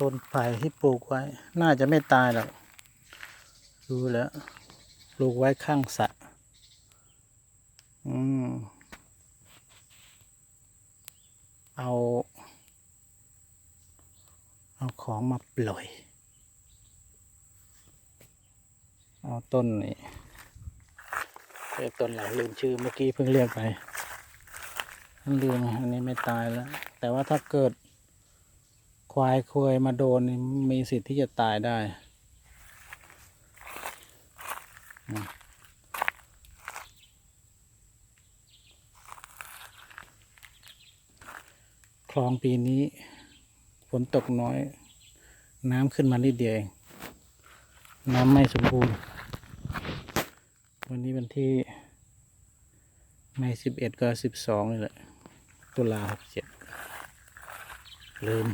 ต้นไผ่ที่ปลูกไว้ น่าจะไม่ตายหรอกดูแล้วปลูกไว้ข้างสระอืมเอา เอาของมาปล่อย เอาต้นนี้เรียกต้นอะไรลืมชื่อเมื่อกี้เพิ่งเรียกไปลืมอันนี้ไม่ตายแล้ว แต่ว่าถ้าเกิด ควายคยมาโดนมีสิทธิ์ที่จะตายได้ คลองปีนี้ฝนตกน้อย น้ำขึ้นมานิดเดียวเองน้ำไม่สมบูรณ์ วันนี้วันที่ไม่สิบเอ็ดก็สิบสองนี่แหละตุลาหกเจ็ดลืม